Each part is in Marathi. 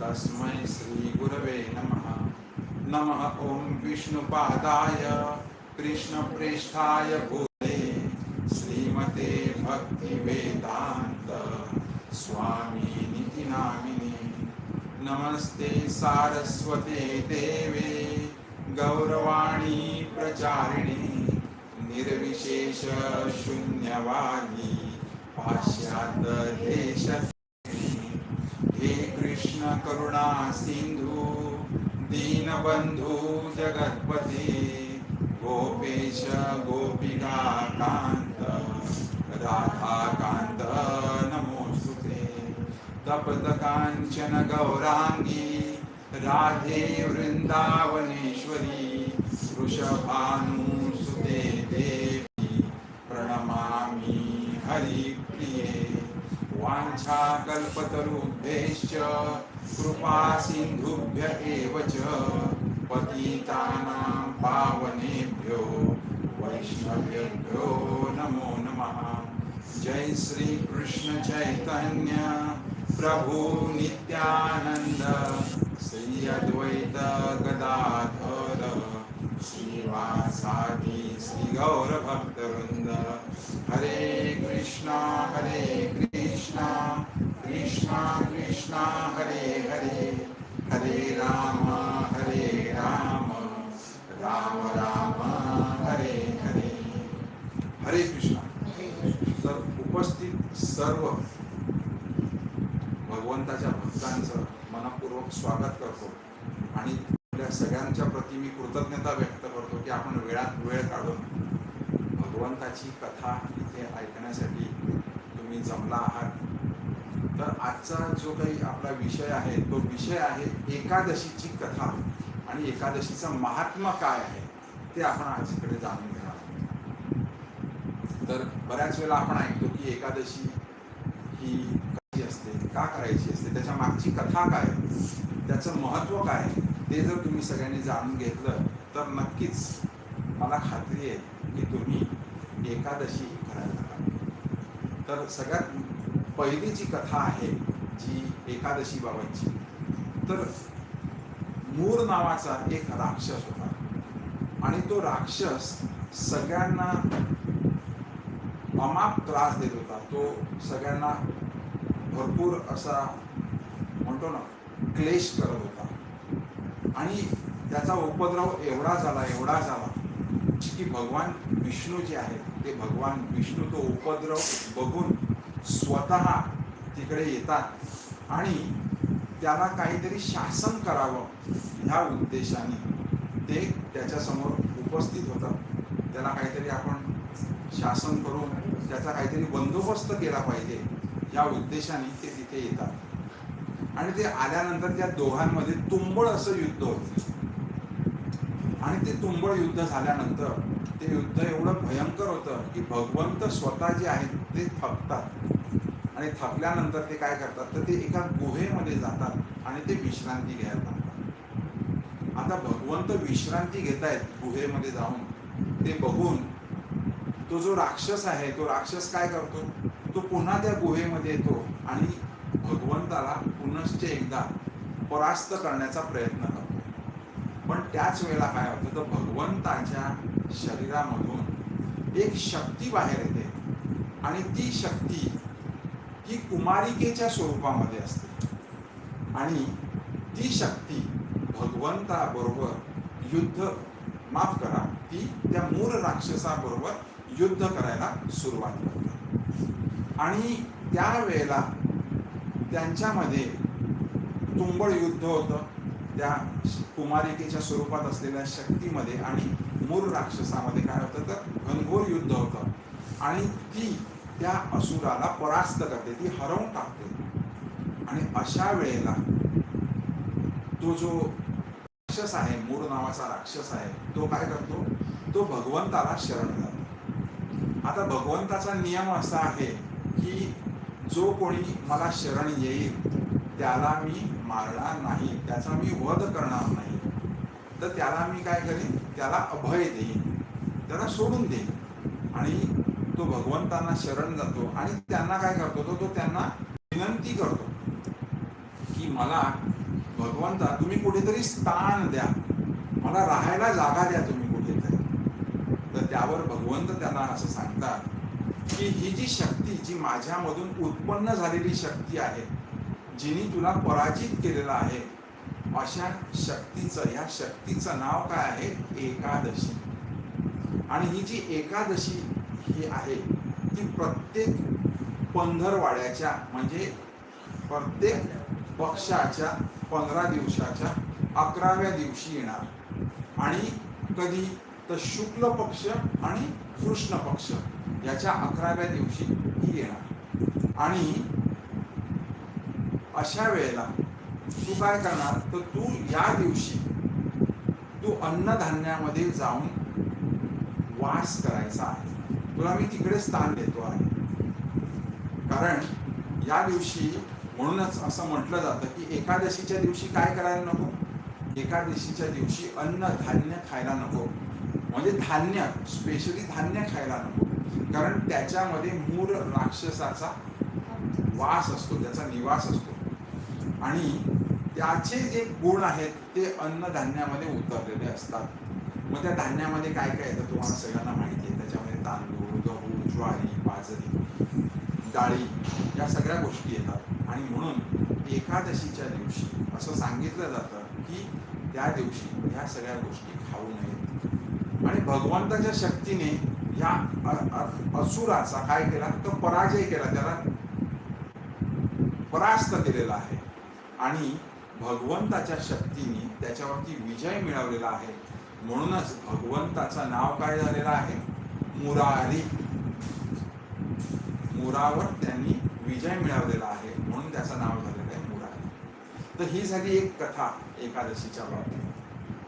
तस्मै श्रीगुरवे नमः। नमः ॐ विष्णुपादाय कृष्णप्रेष्ठाय भूते श्रीमते भक्तिवेदान्त स्वामीनिति नामिने। नमस्ते सारस्वते देवे गौरवाणी प्रचारिणी निर्विशेष शून्यवादी पाश्चात्य देश कृष्ण करुणा सिंधू दीनबंधू जगतपती गोपेश गोपिका कांत राधा कांत नमोस्तुते तप्त कांचन गौरांगी राधे वृंदावनेश्वरी वृषभानुसुते देवी प्रणमामि हरिप्रिये। वाञ्छाकल्पतरुभ्यश्च कृपा सिंधुभ्य एव च पतितानां पावनेभ्यो वैष्णवेभ्यो नमो नमः। जय श्री कृष्ण चैतन्य प्रभु नित्यानंद श्री अद्वैत गदाधर। श्रीवासादि श्री गौर हरे कृष्णा हरे कृष्णा। कृष्णा कृष्णा हरे हरे हरे राम हरे राम राम राम हरे हरे। हरे कृष्णा। तर उपस्थित सर्व भगवंताच्या भक्तांचं मनपूर्वक स्वागत करतो आणि आपल्या सगळ्यांच्या प्रती मी कृतज्ञता व्यक्त करतो की आपण वेळात वेळ काढून भगवंताची कथा इथे ऐकण्यासाठी तुम्ही जमला आहात. तर आजचा जो काही आपला विषय आहे तो विषय आहे एकादशीची कथा. आणि एकादशीचं महात्मा काय आहे ते आपण आजकडे जाणून घेणार आहोत. तर बऱ्याच वेळेला आपण ऐकतो की एकादशी ही कशी असते का करायची असते त्याच्या मागची कथा काय त्याचं महत्त्व काय ते जर तुम्ही सगळ्यांनी जाणून घेतलं तर नक्कीच मला खात्री आहे की तुम्ही एकादशी ही करायला तर सगळ्यात पहिली जी कथा आहे जी एकादशी बाबतची तर मूर नावाचा एक राक्षस होता. आणि तो राक्षस सगळ्यांना अमाप त्रास देत होता. तो सगळ्यांना भरपूर असा म्हणतो ना क्लेश करत होता. आणि त्याचा उपद्रव एवढा झाला एवढा झाला की भगवान विष्णू जे आहेत ते भगवान विष्णू तो उपद्रव बघून स्वतः तिकडे येतात. आणि त्याला काहीतरी शासन करावं ह्या उद्देशाने ते त्याच्यासमोर उपस्थित होतात. त्याला काहीतरी आपण शासन करून त्याचा काहीतरी बंदोबस्त केला पाहिजे या उद्देशाने ते तिथे येतात. आणि ते आल्यानंतर त्या दोघांमध्ये तुंबळ असं युद्ध होतं. आणि ते तुंबळ युद्ध झाल्यानंतर ते युद्ध एवढं भयंकर होतं की भगवंत स्वतः जे आहेत ते थकतात. आणि थकल्यानंतर ते काय करतात? तर ते एका गुहेमध्ये जातात आणि ते विश्रांती घ्यायला लागतात. आता भगवंत विश्रांती घेत आहेत गुहेमध्ये जाऊन. ते बघून तो जो राक्षस आहे तो राक्षस काय करतो? तो पुन्हा त्या गुहेमध्ये येतो आणि भगवंताला पुनश्च एकदा परास्त करण्याचा प्रयत्न करतो. पण त्याच वेळेला काय होतं? तर भगवंताच्या शरीरामधून एक शक्ती बाहेर येते. आणि ती शक्ती ही कुमारिकेच्या स्वरूपामध्ये असते. आणि ती शक्ती भगवंताबरोबर युद्ध माफ करा ती त्या मूळ राक्षसाबरोबर युद्ध करायला सुरुवात करते. आणि त्यावेळेला त्यांच्यामध्ये तुंबळ युद्ध होतं. त्या कुमारिकेच्या स्वरूपात असलेल्या शक्तीमध्ये आणि मूळ राक्षसामध्ये काय होतं तर घनघोर युद्ध होतं. आणि ती त्या असुराला परास्त करते ती हरवून टाकते. आणि अशा वेळेला तो जो राक्षस आहे मूळ नावाचा राक्षस आहे तो काय करतो? तो भगवंताला शरण जातो आता भगवंताचा नियम असा आहे की जो कोणी मला शरण येईल त्याला मी मारणार नाही त्याचा मी वध करणार नाही. तर त्याला मी काय करेन? त्याला अभय देईन. त्याला सोडून देईन. आणि तो भगवंतांना शरण जातो आणि त्यांना काय करतो? तो तो त्यांना विनंती करतो की मला भगवंता तुम्ही कुठेतरी स्थान द्या. मला राहायला जागा द्या तुम्ही कुठेतरी. तर त्यावर भगवंत त्यांना असं सांगतात की ही जी शक्ती जी माझ्यामधून उत्पन्न झालेली शक्ती आहे जिने तुला पराजित केलेलं आहे अशा शक्तीचं ह्या शक्तीचं नाव काय आहे? एकादशी. आणि ही जी एकादशी ही आहे. ती प्रत्येक पंधरवाड्याच्या म्हणजे प्रत्येक पक्षाच्या पंधरा दिवसाच्या अकराव्या दिवशी येणार. आणि कधी तर शुक्ल पक्ष आणि कृष्ण पक्ष याच्या अकराव्या दिवशी ही येणार. आणि अशा वेळेला तू काय करणार? तर तू या दिवशी तू अन्नधान्यामध्ये जाऊन वास करायचा आहे. तुला मी तिकडे स्थान देतो आहे. कारण या दिवशी म्हणूनच असं म्हटलं जातं की एकादशीच्या दिवशी काय करायला नको? एकादशीच्या दिवशी अन्न धान्य खायला नको. म्हणजे धान्य स्पेशली धान्य खायला नको. कारण त्याच्यामध्ये मूळ राक्षसाचा वास असतो त्याचा निवास असतो. आणि त्याचे जे गुण आहेत ते अन्नधान्यामध्ये उतरलेले असतात. मग त्या धान्यामध्ये काय काय येतं तुम्हाला सगळ्यांना माहिती आहे. त्याच्यामध्ये तांदूळ ज्वारी बाजरी डाळी या सगळ्या गोष्टी येतात. आणि म्हणून एकादशीच्या दिवशी असं सांगितलं जातं की त्या दिवशी ह्या सगळ्या गोष्टी खाऊ नयेत. आणि भगवंताच्या शक्तीने या असुराचा काय केला? तो पराजय केला. त्याला परास्त केलेला आहे. आणि भगवंताच्या शक्तीने त्याच्यावरती विजय मिळवलेला आहे. म्हणूनच भगवंताचं नाव काय झालेलं आहे? मुरारी. मुरावर त्यांनी विजय मिळवलेला आहे म्हणून त्याचं नाव झालेलं आहे मुरारी. तर ही झाली एक कथा एकादशीच्या बाबतीत.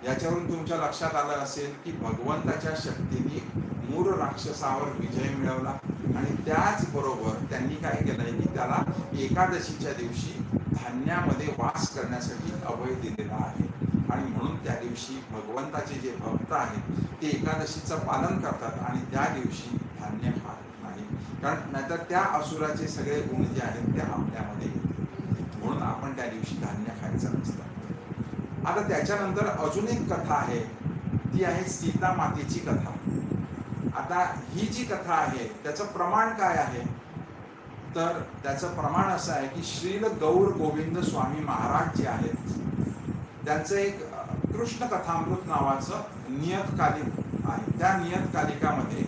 याच्यावरून तुमच्या लक्षात आलं असेल की भगवंताच्या शक्तीने मूर राक्षसावर विजय मिळवला आणि त्याचबरोबर त्यांनी काय केलंय की त्याला एकादशीच्या दिवशी धान्यामध्ये वास करण्यासाठी अभय दिलेला आहे. आणि म्हणून त्या दिवशी भगवंताचे जे भक्त आहेत ते एकादशीचं पालन करतात आणि त्या दिवशी धान्य कारण नाहीतर त्या असुराचे सगळे गुण जे आहेत ते आपल्यामध्ये येतील म्हणून आपण त्या दिवशी धान्य खायचं नसतं. आता त्याच्यानंतर अजून एक कथा आहे. ती आहे सीता मातेची कथा. आता ही जी कथा आहे त्याचं प्रमाण काय आहे? तर त्याचं प्रमाण असं आहे की श्रील गौर गोविंद स्वामी महाराज जे आहेत त्यांचं एक कृष्ण कथामृत नावाचं नियतकालिक आहे. त्या नियतकालिकामध्ये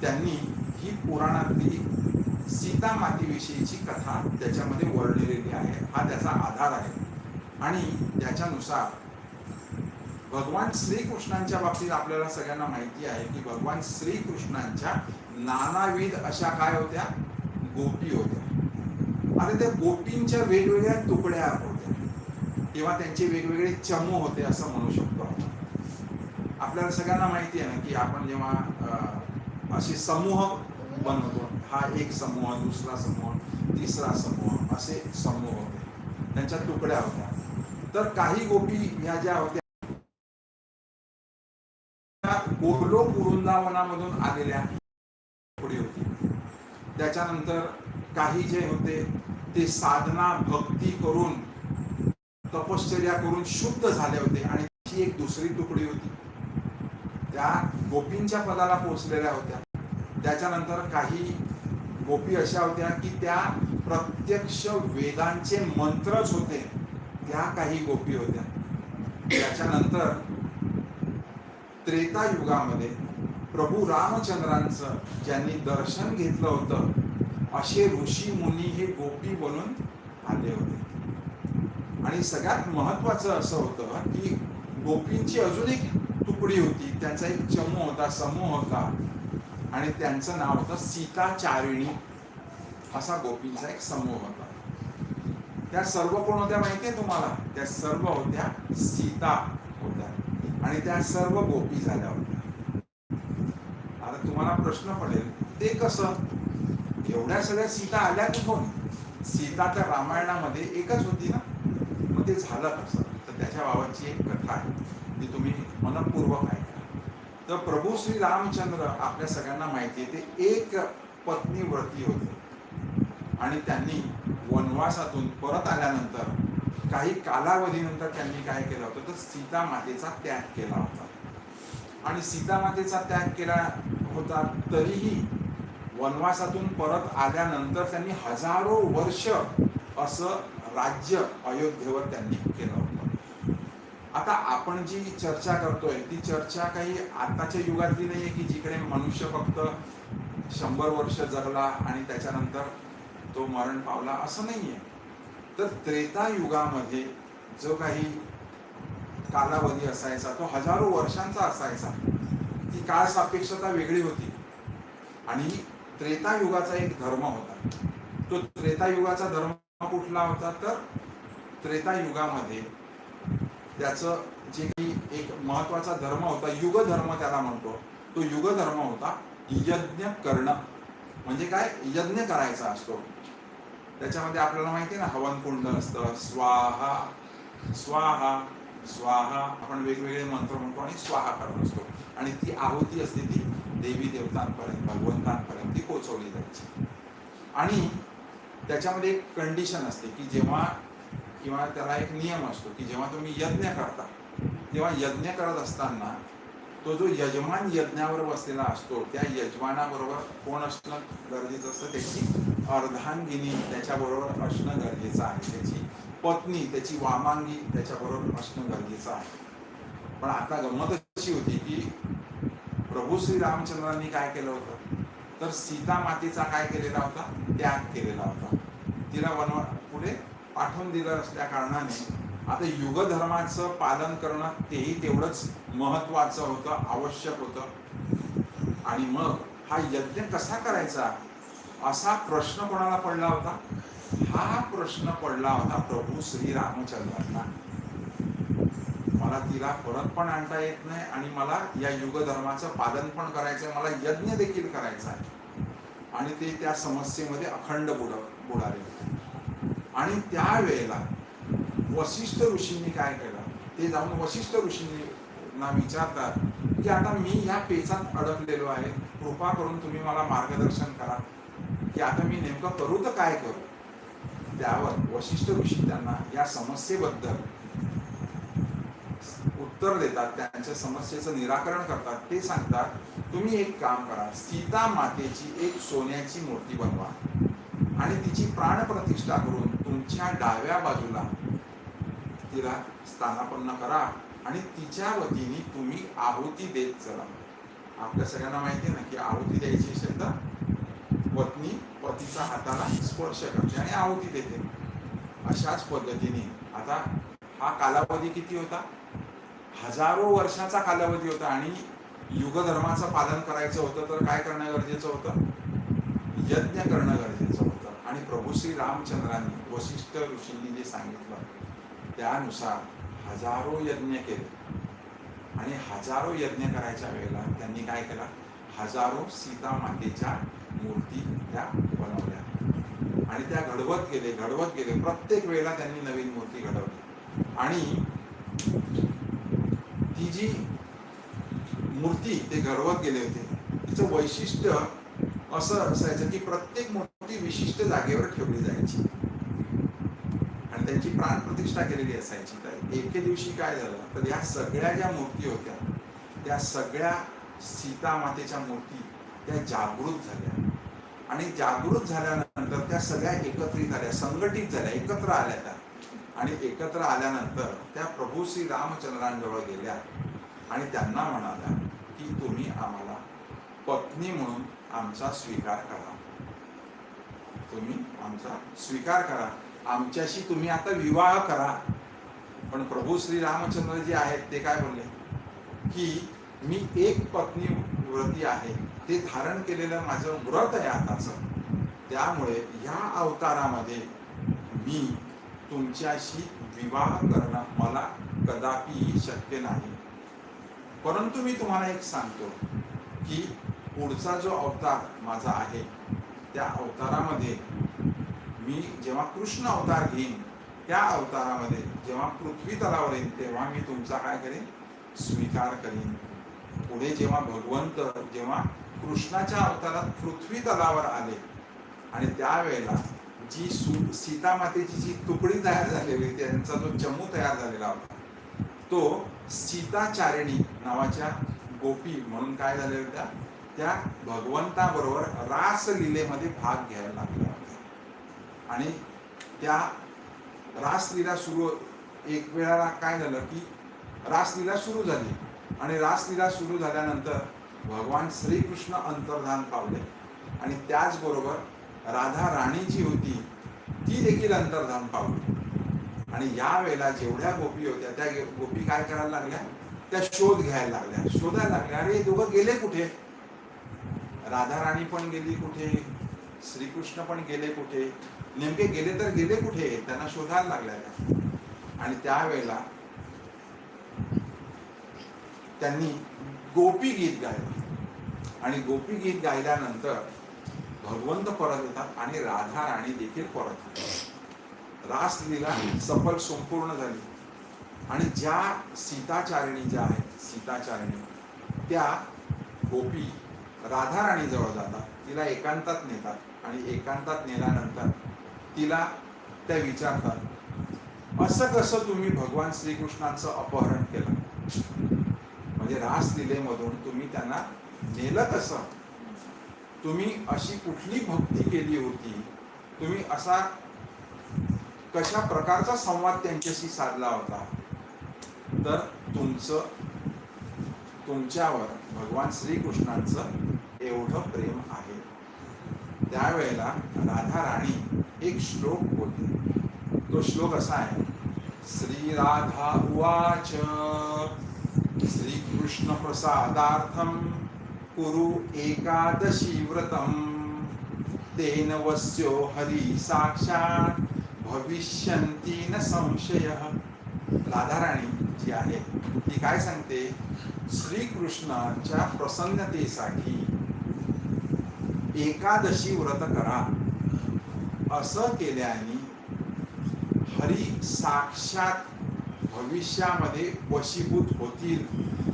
त्यांनी ही पुराणातली सीता मातेविषयीची कथा त्याच्यामध्ये वर्णलेली आहे. हा त्याचा आधार आहे. आणि त्याच्यानुसार भगवान श्रीकृष्णांच्या बाबतीत आपल्याला सगळ्यांना माहिती आहे की भगवान श्रीकृष्णांच्या नानाविध अशा काय होत्या? गोपी होत्या. आणि त्या गोपींच्या वेगवेगळ्या तुकड्या होत्या. किंवा त्यांचे वेगवेगळे चमू होते असं म्हणू शकतो आपण. आपल्याला सगळ्यांना माहिती आहे ना की आपण जेव्हा असे समूह बनवतो हा एक समूह दुसरा समूह तिसरा समूह असे समूह होते. त्यांच्या तुकड्या होत्या. तर काही गोपी ह्या ज्या होत्या गोलोक वृंदावनामधून आलेल्या पुढे होती. त्याच्यानंतर काही जे होते ते साधना भक्ती करून तपश्चर्या करून शुद्ध झाले होते आणि ती एक दुसरी तुकडी होती. त्या गोपींच्या पदाला पोहोचलेल्या होत्या. त्याच्यानंतर काही गोपी अशा होत्या की त्या प्रत्यक्ष वेदांचे मंत्रच होते. त्या काही गोपी होत्या. त्याच्यानंतर त्रेता युगामध्ये प्रभू रामचंद्रांचं ज्यांनी दर्शन घेतलं होतं असे ऋषी मुनी हे गोपी बनून आले होते. आणि सगळ्यात महत्वाचं असं होतं की गोपींची अजून एक तुकडी होती. त्यांचा एक चमू होता समूह होता. आणि त्यांचं नाव होतं सीताचारिणी असा गोपींचा एक समूह होता. त्या सर्व कोण होत्या माहितीये तुम्हाला? त्या सर्व होत्या सीता होत्या. आणि त्या सर्व गोपी झाल्या होत्या. आता तुम्हाला प्रश्न पडेल ते कसं? एवढ्या सगळ्या सीता आल्या कुठून सीता तर रामायणामध्ये एकच होती ना? मग ते झालं कसं? तर त्याच्याबाबतची एक कथा आहे ती तुम्ही मनपूर्वक आहे तर प्रभू श्री रामचंद्र आपल्या सगळ्यांना माहिती आहे ते एक पत्नी व्रती होते. आणि त्यांनी वनवासातून परत आल्यानंतर काही कालावधीनंतर त्यांनी काय केलं होतं तर सीता मातेचा त्याग केला होता. आणि सीता मातेचा त्याग केला होता तरीही वनवासातून परत आल्यानंतर त्यांनी हजारो वर्ष असं राज्य अयोध्येवर त्यांनी केलं होतं. आता आपण जी चर्चा करतोय ती चर्चा काही आताच्या युगातली नाहीये की जिकडे मनुष्य फक्त शंभर वर्ष जगला आणि त्याच्यानंतर तो मरण पावला असं नाहीये. तर त्रेता युगामध्ये जो काही कालावधी असायचा तो हजारो वर्षांचा असायचा. ती काळ सापेक्षता वेगळी होती. आणि त्रेता युगाचा एक धर्म होता. तो त्रेता युगाचा धर्म कुठला होता? तर त्रेता युगामध्ये त्याचं जे की एक महत्त्वाचा धर्म होता युग धर्म त्याला म्हणतो. तो युग धर्म होता यज्ञ करणं. म्हणजे काय? यज्ञ करायचा असतो. त्याच्यामध्ये आपल्याला माहिती आहे ना हवन कुंड असतं स्वाहा स्वाहा स्वाहा आपण वेगवेगळे मंत्र म्हणतो आणि स्वाहा करत असतो. आणि ती आहुती असते ती देवी देवतांपर्यंत भगवंतांपर्यंत ती पोचवली जायची. आणि त्याच्यामध्ये एक कंडिशन असते की जेव्हा किंवा त्याला एक नियम असतो की जेव्हा तुम्ही यज्ञ करता तेव्हा यज्ञ करत असताना तो जो यजमान यज्ञावर बसलेला असतो त्या यजमानाबरोबर कोण असणं गरजेचं असतं? त्याची अर्धांगिनी त्याच्याबरोबर असणं गरजेचं आहे. त्याची पत्नी त्याची वामांगी त्याच्याबरोबर असणं गरजेचं आहे. पण आता गंमत अशी होती की प्रभू श्री रामचंद्रांनी काय केलं होतं? तर सीता मातेचा काय केलेला होता? त्याग केलेला होता. तिला वनवा पुढे पाठवून दिलं असल्या कारणाने आता युगधर्माचं पालन करणं तेही तेवढंच महत्वाचं होतं आवश्यक होतं. आणि मग हा यज्ञ कसा करायचा? असा प्रश्न कोणाला पडला होता? हा प्रश्न पडला होता प्रभू श्री रामचंद्रांना. मला तिला परत पण आणता येत नाही आणि मला या युगधर्माचं पालन पण करायचंय मला यज्ञ देखील करायचा आहे. आणि ते त्या समस्येमध्ये अखंड बुड बुडाले होते. आणि त्यावेळेला वशिष्ठ ऋषींनी काय केलं? ते जाऊन वशिष्ठ ऋषींना विचारतात की आता मी ह्या पेचात अडकलेलो आहे. कृपा करून तुम्ही मला मार्गदर्शन करा. की आता मी नेमकं करू तर काय करू? त्यावर वशिष्ठ ऋषी त्यांना या समस्येबद्दल उत्तर देतात. त्यांच्या समस्येचं निराकरण करतात. ते सांगतात तुम्ही एक काम करा. सीता मातेची एक सोन्याची मूर्ती बनवा आणि तिची प्राणप्रतिष्ठा करून तुमच्या डाव्या बाजूला तिला स्थानापन्न करा आणि तिच्या वतीने तुम्ही आहुती देत चला. आपल्या सगळ्यांना माहिती आहे ना की आहुती द्यायची शब्द पत्नी पतीचा हाताला स्पर्श करते आणि आहुती देते. अशाच पद्धतीने आता हा कालावधी किती होता? हजारो वर्षाचा कालावधी होता आणि युगधर्माचं पालन करायचं होतं तर काय करणं गरजेचं होतं? यज्ञ करणं गरजेचं आणि प्रभू श्री रामचंद्रांनी वशिष्ठ ऋषींनी जे सांगितलं त्यानुसार हजारो यज्ञ केले. आणि हजारो यज्ञ करायच्या वेळेला त्यांनी काय केलं? हजारो सीता मातेच्या मूर्ती त्या बनवल्या. आणि त्या घडवत गेले घडवत गेले. प्रत्येक वेळेला त्यांनी नवीन मूर्ती घडवली. आणि ती जी मूर्ती ते घडवत गेले होते तिचं वैशिष्ट्य असं असायचं की प्रत्येक मूर्ती विशिष्ट जागेवर ठेवली जायची. आणि त्यांची प्राणप्रतिष्ठा केलेली असायची. तर एके दिवशी काय झालं? तर या सगळ्या ज्या मूर्ती होत्या त्या सगळ्या सीता मातेच्या मूर्ती त्या जागृत झाल्या. आणि जागृत झाल्यानंतर त्या सगळ्या एकत्रित झाल्या संघटित झाल्या एकत्र आल्या त्या. आणि एकत्र आल्यानंतर त्या प्रभू श्री रामचंद्रांजवळ गेल्या आणि त्यांना म्हणाल्या की तुम्ही आम्हाला पत्नी म्हणून आमचा स्वीकार करा. तुम्ही आमचा स्वीकार करा. आमच्याशी तुम्ही आता विवाह करा. पण प्रभू श्री रामचंद्र जे आहेत ते काय बोलले? की मी एक पत्नी व्रती आहे. ते धारण केलेलं माझं व्रत आहे आताचं. त्यामुळे ह्या अवतारामध्ये मी तुमच्याशी विवाह करणं मला कदापि शक्य नाही. परंतु मी तुम्हाला एक सांगतो की पुढचा जो अवतार माझा आहे त्या अवतारामध्ये मी जेव्हा कृष्ण अवतार घेईन त्या अवतारामध्ये जेव्हा पृथ्वी तलावर येईन तेव्हा मी तुमचा काय करेन? स्वीकार करीन. पुढे जेव्हा भगवंत जेव्हा कृष्णाच्या अवतारात पृथ्वी तलावर आले आणि त्यावेळेला जी सु सीतामातेची जी तुकडी तयार झालेली त्यांचा जो चमू तयार झालेला होता तो सीताचारिणी नावाच्या गोपी म्हणून काय झालेल्या होत्या? त्या भगवंताबरोबर रासलीलेमध्ये भाग घ्यायला लागल्या होत्या आणि त्या रासलीला सुरू एक वेळाला काय झालं की रासलीला सुरू झाली. आणि रासलीला सुरू झाल्यानंतर भगवान श्रीकृष्ण अंतर्धान पावले. आणि त्याचबरोबर राधा राणी जी होती ती देखील अंतर्धान पावली. आणि या वेळेला जेवढ्या गोपी होत्या त्या गोपी काय करायला लागल्या? त्या शोध घ्यायला लागल्या. शोधायला लागल्या. अरे दोघं गेले कुठे? राधाराणी पण गेली कुठे? श्रीकृष्ण पण गेले कुठे? नेमके गेले तर गेले कुठे? त्यांना शोधायला लागल्या त्या. आणि त्यावेळेला त्यांनी गोपी गीत गायलं. आणि गोपी गीत गायल्यानंतर भगवंत परत येतात आणि राधा राणी देखील परत येतात. रासलीला सफल संपूर्ण झाली. आणि ज्या सीताचारिणी ज्या आहेत सीताचारिणी त्या गोपी राधा राणीजवळ जातात तिला एकांतात नेतात आणि एकांतात नेल्यानंतर तिला त्या विचारतात असं कसं तुम्ही भगवान श्रीकृष्णांचं अपहरण केलं? म्हणजे रासलीलेमधून तुम्ही त्यांना नेलं कसं तुम्ही अशी कुठली भक्ती केली होती? तुम्ही असा कशा प्रकारचा संवाद त्यांच्याशी साधला होता? तर तुमचं तुमच्यावर भगवान श्रीकृष्णांचं एवढं प्रेम आहे. त्यावेळेला राधा राणी एक श्लोक बोलते तो श्लोक असा आहे श्री राधा उवाच श्रीकृष्ण प्रसादार्थम कुरु एकादशी व्रतम तेन वस्यो हरी साक्षात भविष्यंती न संशय. राधाराणी जी आहे ती काय सांगते? श्रीकृष्णाच्या प्रसन्नतेसाठी एकादशी व्रत करा. असं केल्याने हरी साक्षात भविष्यामध्ये वशीभूत होतील.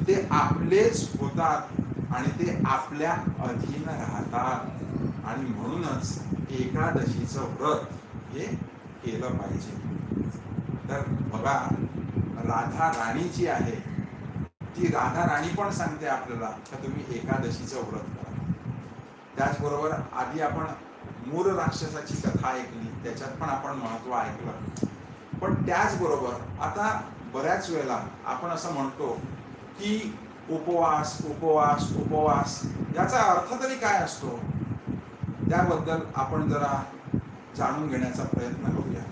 ते आपलेच होतात आणि ते आपल्या अधीन राहतात. आणि म्हणूनच एकादशीचं व्रत हे केलं पाहिजे. तर बघा राधा राणी जी आहे. ती राधा राणी पण सांगते आपल्याला का तुम्ही एकादशीचं व्रत करा. त्याचबरोबर आधी आपण मूर राक्षसाची कथा ऐकली त्याच्यात पण आपण महत्त्व ऐकलं. पण त्याचबरोबर आता बऱ्याच वेळेला आपण असं म्हणतो की उपवास उपवास उपवास याचा अर्थ तरी काय असतो? त्याबद्दल आपण जरा जाणून घेण्याचा प्रयत्न करूया.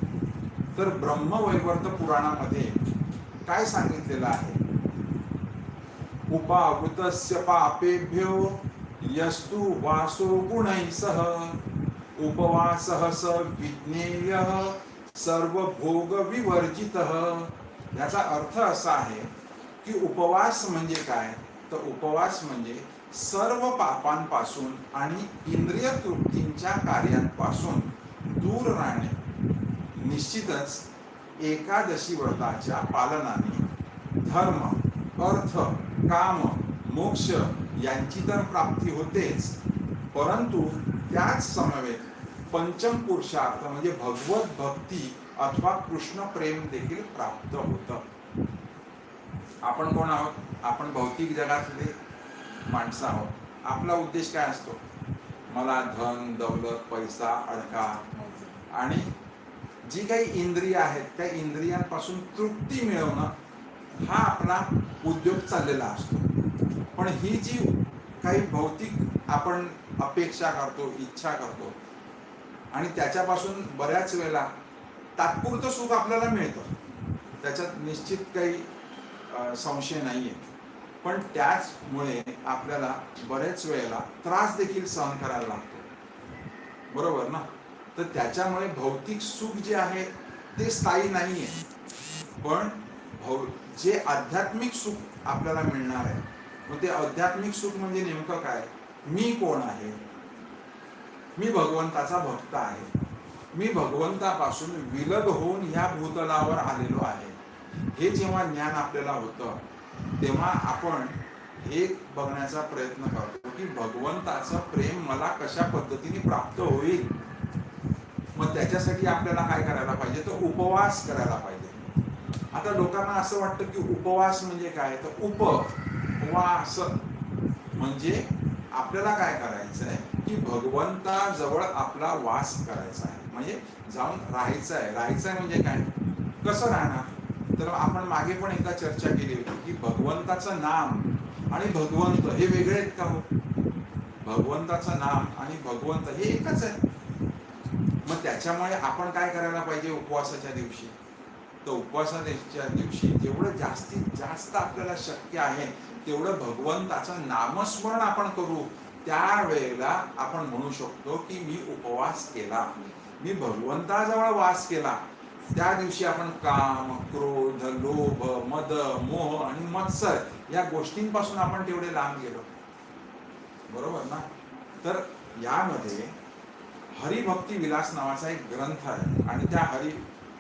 तर ब्रह्मवैवर्त पुराणामध्ये काय सांगितलेलं आहे? उपावृतस्य पापेभ्यो यस्तु वासो गुणैः सह। उपवासः स विज्ञेयः सर्वभोगविवर्जितः। याचा अर्थ असा आहे की उपवास म्हणजे काय? तर उपवास म्हणजे सर्व पापांपासून आणि इंद्रिय तृप्तींच्या कार्यांपासून दूर राहणे. निश्चितच एकादशी व्रताच्या पालनाने धर्म अर्थ काम मोक्ष यांची तर प्राप्ती होतेच. परंतु त्याच समवेत पंचम पुरुषार्थ म्हणजे भगवत भक्ती अथवा कृष्ण प्रेम देखील प्राप्त होतं. आपण कोण आहोत? आपण भौतिक जगातले माणसं आहोत. आपला उद्देश काय असतो? मला धन दौलत पैसा अडका आणि जी काही इंद्रिय आहेत त्या इंद्रियांपासून तृप्ती मिळवणं हा आपला उद्योग चाललेला असतो. पण ही जी काही भौतिक आपण अपेक्षा करतो इच्छा करतो आणि त्याच्यापासून बऱ्याच वेळेला तात्पुरतं सुख आपल्याला मिळतं. त्याच्यात निश्चित काही संशय नाही आहे पण त्याचमुळे आपल्याला बऱ्याच वेळेला त्रास देखील सहन करायला लागतो. बरोबर ना? तर त्याच्यामुळे भौतिक सुख जे आहे ते स्थायी नाही आहे पण भौ जे आध्यात्मिक सुख आपल्याला मिळणार आहे मग ते आध्यात्मिक सुख म्हणजे नेमकं काय? मी कोण आहे? मी भगवंताचा भक्त आहे. मी भगवंतापासून विलग होऊन ह्या भूतलावर आलेलो आहे. हे जेव्हा ज्ञान आपल्याला होतं तेव्हा आपण हे बघण्याचा प्रयत्न करतो की भगवंताचं प्रेम मला कशा पद्धतीने प्राप्त होईल? मग त्याच्यासाठी आपल्याला काय करायला पाहिजे? तर उपवास करायला पाहिजे. आता लोकांना असं वाटतं की उपवास म्हणजे काय? तर उपवास म्हणजे आपल्याला काय करायचं आहे? की भगवंताजवळ आपला वास करायचा आहे. म्हणजे जाऊन राहायचं आहे. राहायचं आहे म्हणजे काय? कसं राहणार? तर आपण मागे पण एकदा चर्चा केली होती की भगवंताचं नाम आणि भगवंत हे वेगळे आहेत का हो? भगवंताचं नाम आणि भगवंत हे एकच आहे. मग त्याच्यामुळे आपण काय करायला पाहिजे उपवासाच्या दिवशी? तर उपवासाच्या दिवशी जेवढं जास्तीत जास्त आपल्याला शक्य आहे तेवढं भगवंताचं नामस्मरण आपण करू. त्यावेळेला आपण म्हणू शकतो की मी उपवास केला. मी भगवंताजवळ वास केला. त्या दिवशी आपण काम क्रोध लोभ मद मोह आणि मत्सर या गोष्टींपासून आपण तेवढे लांब गेलो. बरोबर ना? तर यामध्ये हरिभक्ती विलास नावाचा एक ग्रंथ आहे आणि त्या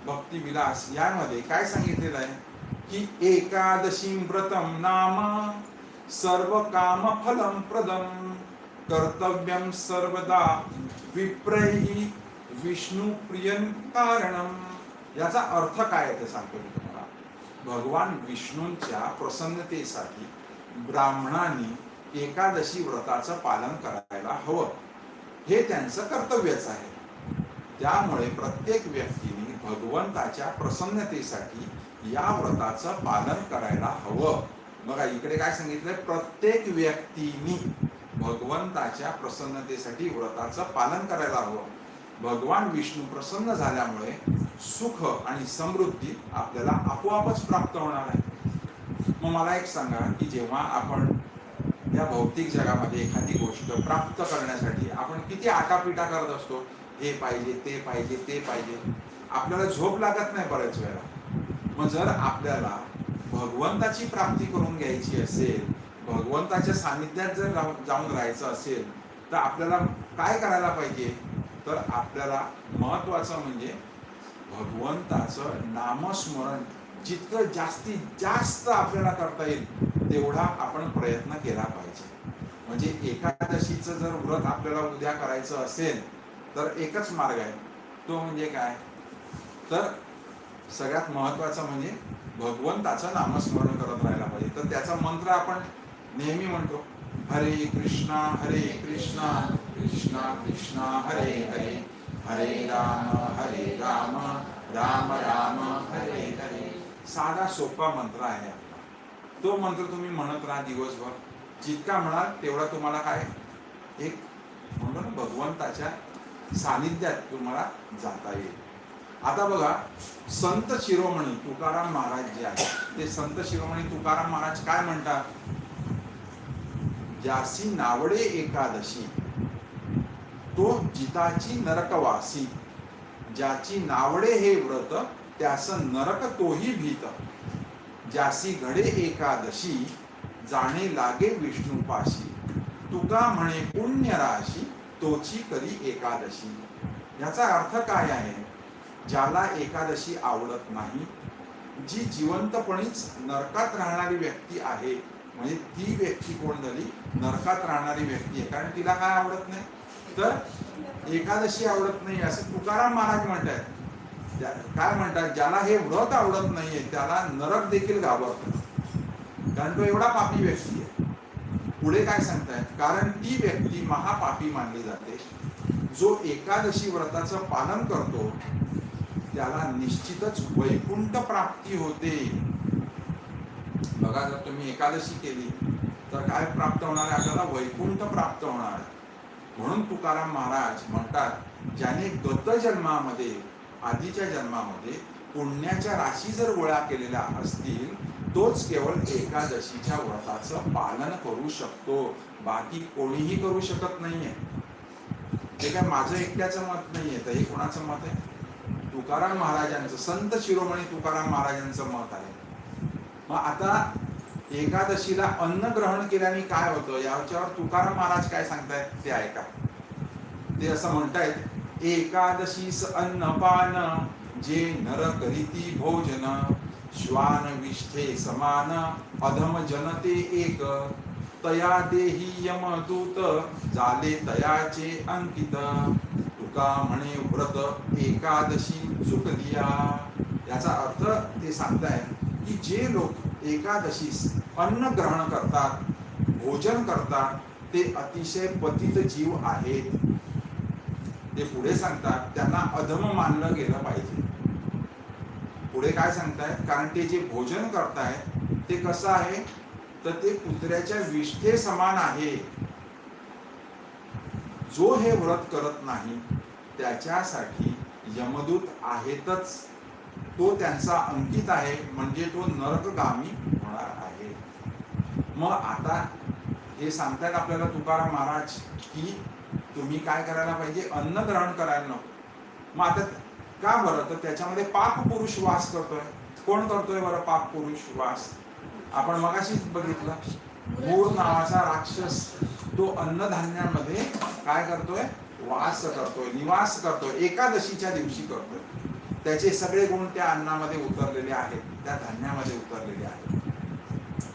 भक्ती विलास यामध्ये काय सांगितलेलं आहे? की एकादशी व्रतम नाम सर्व काम फलम प्रदम कर्तव्यम सर्वदा विप्रही विष्णू प्रियन कारणम याचा अर्थ काय आहे ते सांगतो मी तुम्हाला. भगवान विष्णूंच्या प्रसन्नतेसाठी ब्राह्मणांनी एकादशी व्रताचं पालन करायला हवं. हे त्यांचं कर्तव्यच आहे. त्यामुळे प्रत्येक व्यक्तीने भगवंताच्या प्रसन्नतेसाठी या व्रताचं पालन करायला हवं. बघा इकडे काय सांगितलंय? प्रत्येक व्यक्तीनी भगवंताच्या प्रसन्नतेसाठी व्रताचं पालन करायला हवं. भगवान विष्णू प्रसन्न झाल्यामुळे सुख आणि समृद्धी आपल्याला आपोआपच प्राप्त होणार आहे. मग मला एक सांगा की जेव्हा आपण या भौतिक जगामध्ये एखादी गोष्ट प्राप्त करण्यासाठी आपण किती आटापिटा करत असतो? हे पाहिजे ते पाहिजे ते पाहिजे. आपल्याला झोप लागत नाही बऱ्याच वेळा मग जर आपल्याला भगवंताची प्राप्ती करून घ्यायची असेल भगवंताच्या सानिध्यात जर जाऊन राहायचं असेल तर आपल्याला काय करायला पाहिजे? तर आपल्याला महत्वाचं म्हणजे भगवंताचं नामस्मरण जितकं जास्तीत जास्त आपल्याला करता येईल तेवढा आपण प्रयत्न केला पाहिजे. म्हणजे एकादशीचं जर व्रत आपल्याला उद्या करायचं असेल तर एकच मार्ग आहे. तो म्हणजे काय? तर सगळ्यात महत्वाचं म्हणजे भगवंताचं नामस्मरण करत राहायला पाहिजे. तर त्याचा मंत्र आपण नेहमी म्हणतो हरे कृष्णा हरे कृष्णा कृष्णा कृष्णा हरे हरे हरे राम हरे राम राम राम हरे हरे. साधा सोपा मंत्र आहे आपला. तो मंत्र तुम्ही म्हणत राहा दिवसभर. जितका म्हणाल तेवढा तुम्हाला काय? एक म्हणून भगवंताच्या सानिध्यात तुम्हाला जाता येईल. आता बघा संत शिरोमणी तुकाराम महाराज जे आहेत ते संत शिरोमणी तुकाराम महाराज काय म्हणतात? ज्यासी नावडे एकादशी तो जिताची नरकवासी. ज्याची नावडे हे व्रत त्यास नरक तोही भीत. ज्यासी घडे एकादशी जाणे लागे विष्णूपाशी तुका म्हणे पुण्य राशी तोची करी एकादशी. याचा अर्थ काय आहे? ज्याला एकादशी आवडत नाही जी जिवंतपणीच नरकात राहणारी व्यक्ती आहे म्हणजे ती व्यक्ती कोण झाली नरकात राहणारी व्यक्ती आहे. कारण तिला काय आवडत नाही? तर एकादशी आवडत नाही असं तुकाराम महाराज म्हणतात. काय म्हणतात? ज्याला हे व्रत आवडत नाहीये त्याला नरक देखील घाबरतो कारण तो एवढा पापी व्यक्ती आहे. पुढे काय सांगतायत? कारण ती व्यक्ती महापापी मानली जाते. जो एकादशी व्रताचं पालन करतो त्याला निश्चितच वैकुंठ प्राप्ती होते. बघा जर तुम्ही एकादशी केली तर काय प्राप्त होणार आहे? आपल्याला वैकुंठ प्राप्त होणार आहे. म्हणून तुकाराम महाराज म्हणतात ज्याने गत जन्मामध्ये आधीच्या जन्मामध्ये पुण्याच्या राशी जर गोळा केलेल्या असतील तोच केवळ एकादशीच्या व्रताचं पालन करू शकतो. बाकी कोणीही करू शकत नाहीये. ते काय माझं एकट्याचं मत नाहीये? तर हे कोणाचं मत आहे? तुकाराम महाराजांचं संत शिरोमणी तुकाराम महाराजांचं मत आहे. मग आता एकादशीला अन्न ग्रहण केल्याने काय होतं? याच्यावर तुकाराम महाराज काय सांगतायत ते ऐका. ते असं म्हणतायत एकादशीस अन्नपान जे नर करीती भोजन श्वान विष्ठे समान अधम जनते एक तया देही यमदूत झाले तयाचे अंकित तुका म्हणे व्रत एकादशी चुकलिया याचा अर्थ ते सांगताय की जे लोक एकादशीस अन्न ग्रहण करतात भोजन करतात ते अतिशय पतित जीव आहेत. ते पुढे सांगतात त्यांना अधम मानलं गेलं पाहिजे. पुढे काय सांगतायत? कारण ते जे भोजन करतायत ते कसं आहे? तर ते कुत्र्याच्या विष्ठे समान आहे. जो हे व्रत करत नाही त्याच्यासाठी यमदूत आहेतच. तो त्यांचा अंकित आहे म्हणजे तो नरकगामी होणार आहे. मग आता हे सांगतायत आपल्याला तुकाराम महाराज की तुम्ही काय करायला पाहिजे? अन्न ग्रहण करायला नको. मग आता का बरं? तर त्याच्यामध्ये पाप पुरुष वास करतोय. कोण करतोय बरं पाप पुरुष वास? आपण मगाशीच बघितलं. मूळ नावाचा राक्षस तो अन्नधान्यामध्ये काय करतोय? वास करतोय निवास करतोय एकादशीच्या दिवशी करतोय. त्याचे सगळे गुण त्या अन्नामध्ये उतरलेले आहेत त्या धान्यामध्ये उतरलेले आहेत.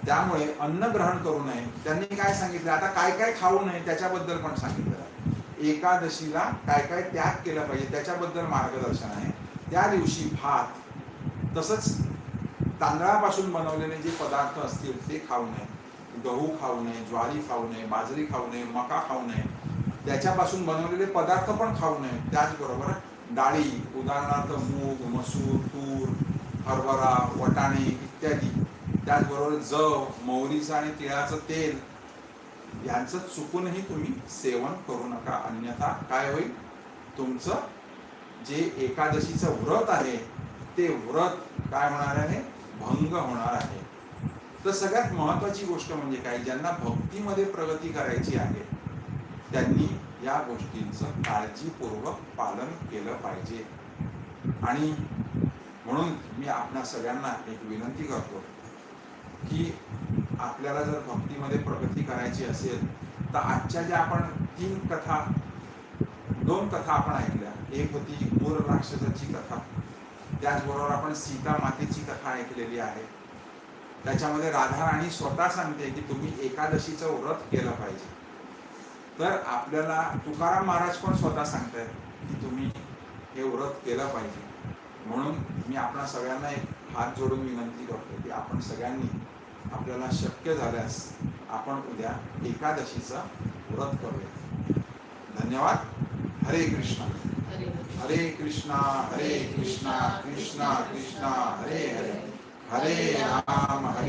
त्यामुळे अन्न ग्रहण करू नये. त्यांनी काय सांगितलं? आता काय काय खाऊ नये त्याच्याबद्दल पण सांगितलं. आहे. एकादशीला काय काय त्याग केला पाहिजे त्याच्याबद्दल मार्गदर्शन आहे. त्या दिवशी भात तसंच तांदळापासून बनवलेले जे पदार्थ असतील ते खाऊ नये. गहू खाऊ नये ज्वारी खाऊ नये बाजरी खाऊ नये मका खाऊ नये. त्याच्यापासून बनवलेले पदार्थ पण खाऊ नये. त्याचबरोबर डाळी उदाहरणार्थ मूग मसूर तूर हरभरा वटाणे इत्यादी. त्याचबरोबर जव मोहरीचं आणि तिळाचं तेल यांचं चुकूनही तुम्ही सेवन करू नका. अन्यथा काय होईल? तुमचं जे एकादशीचं व्रत आहे ते व्रत काय होणार आहे? भंग होणार आहे. तर सगळ्यात महत्वाची गोष्ट म्हणजे काय? ज्यांना भक्तीमध्ये प्रगती करायची आहे त्यांनी या गोष्टींचं काळजीपूर्वक पालन केलं पाहिजे. आणि म्हणून मी आपणा सगळ्यांना एक विनंती करतो की आपल्याला जर भक्तीमध्ये प्रगती करायची असेल तर आजच्या ज्या आपण तीन कथा दोन कथा आपण ऐकल्या एक होती मूर राक्षसाची कथा. त्याचबरोबर आपण सीता मातेची कथा ऐकलेली आहे. त्याच्यामध्ये राधा राणी स्वतः सांगते की तुम्ही एकादशीचं व्रत केलं पाहिजे. तर आपल्याला तुकाराम महाराज पण स्वतः सांगतायत की तुम्ही हे व्रत केलं पाहिजे. म्हणून मी आपणा सगळ्यांना एक हात जोडून विनंती करतो की आपण सगळ्यांनी आपल्याला शक्य झाल्यास आपण उद्या एकादशीचं व्रत करूया. धन्यवाद. हरे कृष्ण. हरे कृष्णा हरे कृष्णा कृष्णा कृष्णा हरे हरे. हरे राम हरे